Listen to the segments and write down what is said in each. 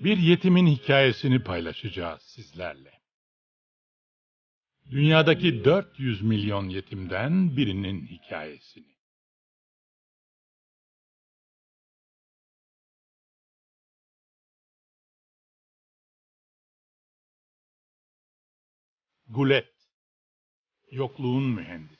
Bir yetimin hikayesini paylaşacağız sizlerle. Dünyadaki 400 milyon yetimden birinin hikayesini. Gulet, yokluğun mühendisi.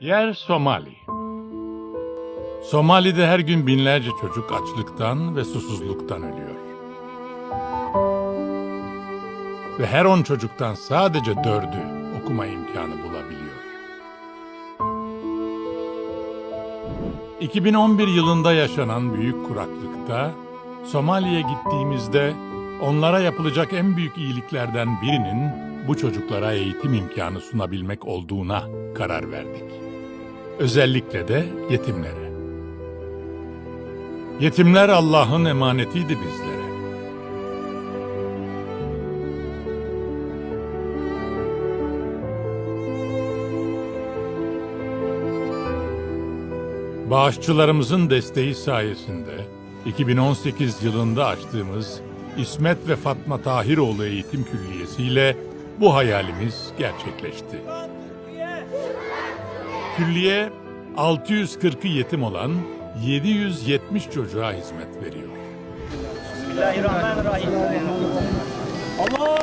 Yer Somali. Somali'de her gün binlerce çocuk açlıktan ve susuzluktan ölüyor. Ve her on çocuktan sadece dördü okuma imkanı bulabiliyor. 2011 yılında yaşanan büyük kuraklıkta Somali'ye gittiğimizde onlara yapılacak en büyük iyiliklerden birinin bu çocuklara eğitim imkanı sunabilmek olduğuna karar verdik. Özellikle de yetimlere. Yetimler Allah'ın emanetiydi bizlere. Bağışçılarımızın desteği sayesinde 2018 yılında açtığımız İsmet ve Fatma Tahiroğlu Eğitim Külliyesi ile bu hayalimiz gerçekleşti. Külliye 640'ı yetim olan 770 çocuğa hizmet veriyor. Bismillahirrahmanirrahim. Allahu.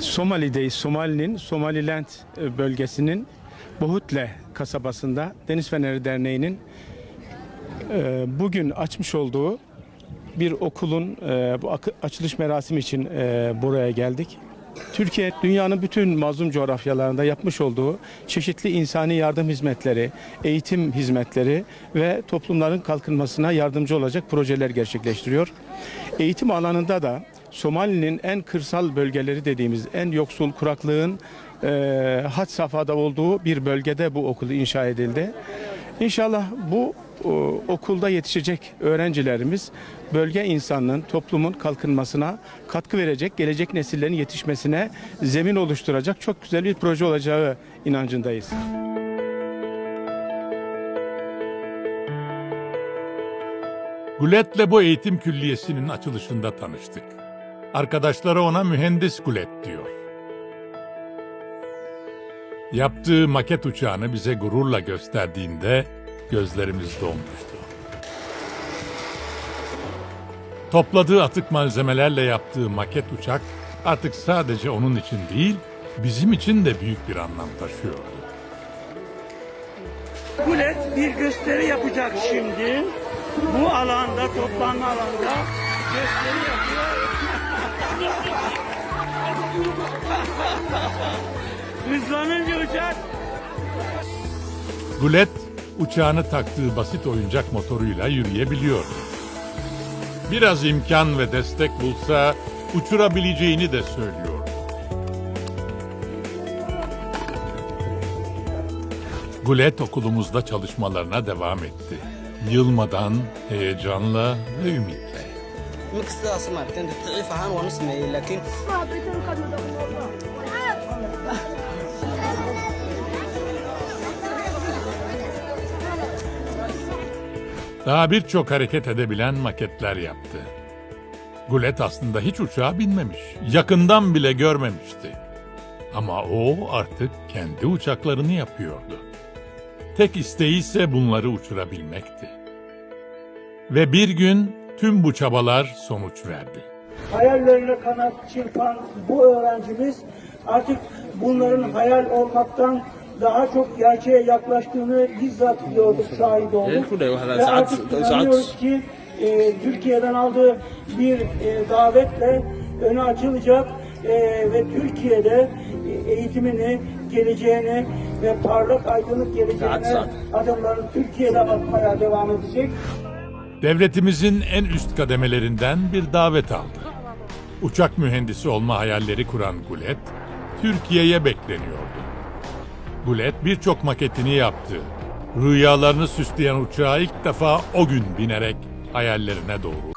Somali'deyiz. Somali'nin Somaliland e, bölgesinin Bohutle kasabasında Deniz Feneri Derneği'nin e, bugün açmış olduğu bir okulun e, açılış merasimi için buraya geldik. Türkiye dünyanın bütün mazlum coğrafyalarında yapmış olduğu çeşitli insani yardım hizmetleri, eğitim hizmetleri ve toplumların kalkınmasına yardımcı olacak projeler gerçekleştiriyor. Eğitim alanında da Somali'nin en kırsal bölgeleri dediğimiz en yoksul kuraklığın e, had safhada olduğu bir bölgede bu okul inşa edildi. İnşallah bu okulda yetişecek öğrencilerimiz bölge insanının toplumun kalkınmasına katkı verecek, gelecek nesillerin yetişmesine zemin oluşturacak çok güzel bir proje olacağı inancındayız. Gulet'le bu eğitim külliyesinin açılışında tanıştık. Arkadaşları ona mühendis Gulet diyor. Yaptığı maket uçağını bize gururla gösterdiğinde gözlerimiz dolmuştu. Topladığı atık malzemelerle yaptığı maket uçak artık sadece onun için değil, bizim için de büyük bir anlam taşıyordu. Gulet bir gösteri yapacak şimdi. Bu alanda, toplanma alanda gösteri yapıyor. Hızlanınca uçak Gulet, uçağını taktığı basit oyuncak motoruyla yürüyebiliyor. Biraz imkan ve destek bulsa uçurabileceğini de söylüyor. Gulet okulumuzda çalışmalarına devam etti. Yılmadan, heyecanla ve ümitle. sameeyey Daha birçok hareket edebilen maketler yaptı. Gulet aslında hiç uçağa binmemiş, yakından bile görmemişti. Ama o artık kendi uçaklarını yapıyordu. Tek isteği ise bunları uçurabilmekti. Ve bir gün tüm bu çabalar sonuç verdi. hayallerine kanat çırpan bu öğrencimiz artık bunların hayal olmaktan daha çok gerçeğe yaklaştığını bizzat gördük, şahit olduk. Ve artık inanıyoruz ki e, Türkiye'den aldığı bir e, davetle öne açılacak e, ve Türkiye'de e, eğitimini, geleceğini ve parlak aydınlık geleceğine adımlarını Türkiye'de atmaya devam edecek. Devletimizin en üst kademelerinden bir davet aldı. Uçak mühendisi olma hayalleri kuran Gulet, Türkiye'ye bekleniyordu. Gulet birçok maketini yaptı. Rüyalarını süsleyen uçağa ilk defa o gün binerek hayallerine doğru